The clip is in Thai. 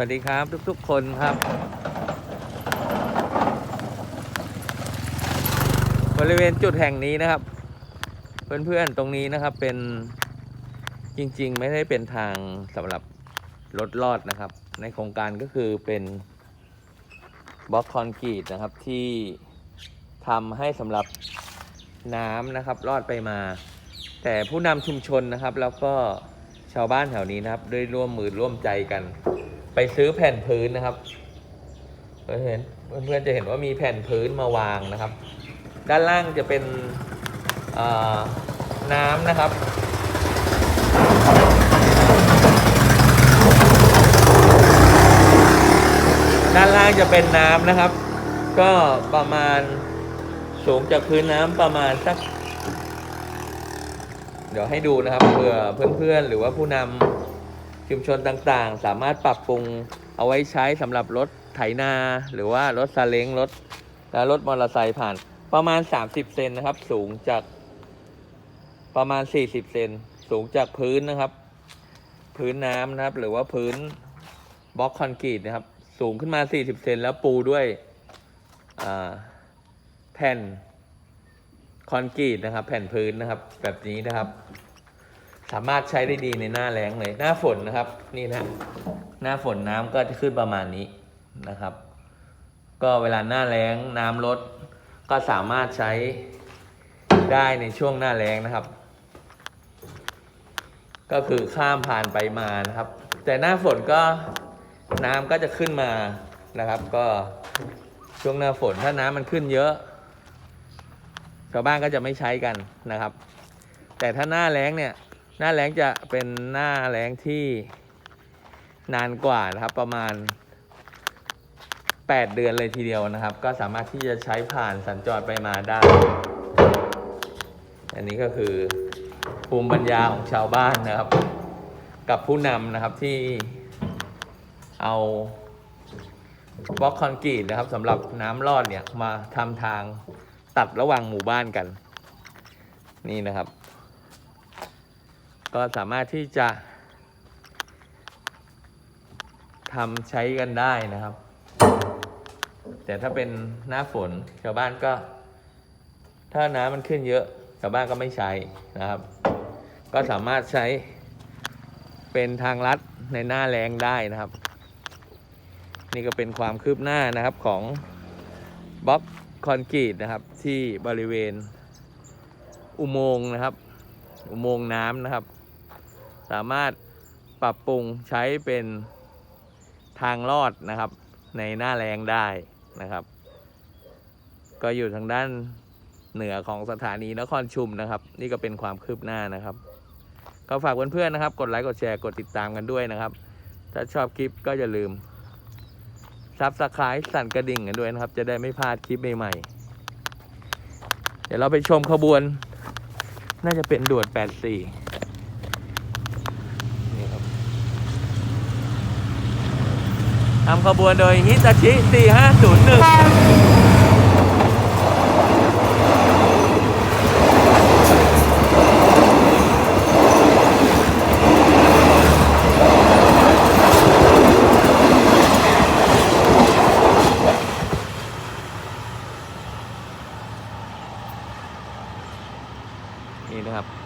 วัสดีครับทุกๆคนครับ บริเวณจุดแห่งนี้นะครับ เพื่อนๆตรงนี้นะครับเป็นจริงๆ ไม่ได้เป็นทางสำหรับรถลอดนะครับ ในโครงการก็คือเป็นบล็อกคอนกรีตนะครับที่ทำให้สำหรับน้ำนะครับลอดไปมา แต่ผู้นำชุมชนนะครับ แล้วก็ชาวบ้านแถวนี้นะครับด้วยร่วมมือร่วมใจกัน ไปซื้อแผ่นพื้นนะครับเพื่อนเพื่อนจะเห็นว่ามีแผ่นพื้นมาวางนะครับ ด้านล่างจะเป็นน้ำนะครับด้านล่างจะเป็นน้ำนะครับ ก็ประมาณสูงจากพื้นน้ำประมาณสัก เดี๋ยวให้ดูนะครับเผื่อเพื่อนๆหรือว่าผู้นำ ชุมชนต่างๆ สามารถปรับปรุงเอาไว้ใช้สำหรับรถไถนา หรือว่ารถซาเล้งรถและรถมอเตอร์ไซค์ผ่านประมาณ 30 เซนนะครับ สูงจากประมาณ 40 เซนสูงจากพื้นนะครับ พื้นน้ำนะครับ หรือว่าพื้นบล็อกคอนกรีตนะครับ สูงขึ้นมา 40 เซนแล้วปูด้วยแผ่นคอนกรีตนะครับ แผ่นพื้นนะครับ แบบนี้นะครับ สามารถใช้ได้ดีในหน้าแล้งเลย หน้าฝนนะครับ นี่นะ หน้าฝนน้ำก็จะขึ้นประมาณนี้นะครับ ก็เวลาหน้าแล้งน้ำลด ก็สามารถใช้ได้ในช่วงหน้าแล้งนะครับ ก็คือข้ามผ่านไปมานะครับ แต่หน้าฝนก็น้ำก็จะขึ้นมานะครับ ก็ช่วงหน้าฝนถ้าน้ำมันขึ้นเยอะชาวบ้านก็จะไม่ใช้กันนะครับ แต่ถ้าหน้าแล้งเนี่ย หน้าแล้งจะเป็นหน้าแล้งที่นานกว่านะครับ ประมาณ 8 เดือนเลยทีเดียวนะครับ ก็สามารถที่จะใช้ผ่านสัญจรไปมาได้ อันนี้ก็คือภูมิปัญญาของชาวบ้านนะครับ กับผู้นำนะครับที่เอาบล็อกคอนกรีตนะครับสำหรับน้ำรอดเนี่ยมาทำทางตัดระหว่างหมู่บ้านกัน นี่นะครับ ก็สามารถที่จะทำใช้กันได้นะครับ แต่ถ้าเป็นหน้าฝนชาวบ้านก็ ถ้าน้ำมันขึ้นเยอะชาวบ้านก็ไม่ใช้นะครับ ก็สามารถใช้เป็นทางลัดในหน้าแรงได้นะครับ นี่ก็เป็นความคืบหน้านะครับของบล็อกคอนกรีตนะครับที่บริเวณอุโมงค์นะครับ อุโมงค์น้ำนะครับ สามารถปรับปรุงใช้เป็นทางลอดนะครับ ในหน้าแรงได้นะครับ ก็อยู่ทางด้านเหนือของสถานีนครชุมนะครับ นี่ก็เป็นความคืบหน้านะครับ ก็ฝากเพื่อนๆนะครับ กดไลค์กดแชร์กดติดตามกันด้วยนะครับ ถ้าชอบคลิปก็อย่าลืมซับสไครต์สั่นกระดิ่งกันด้วยนะครับ จะได้ไม่พลาดคลิปใหม่ๆเดี๋ยวเราไปชมขบวน น่าจะเป็นด่วน84 นี่ครับ ทำขบวนโดยฮิตาชิ 4501นี่นะครับ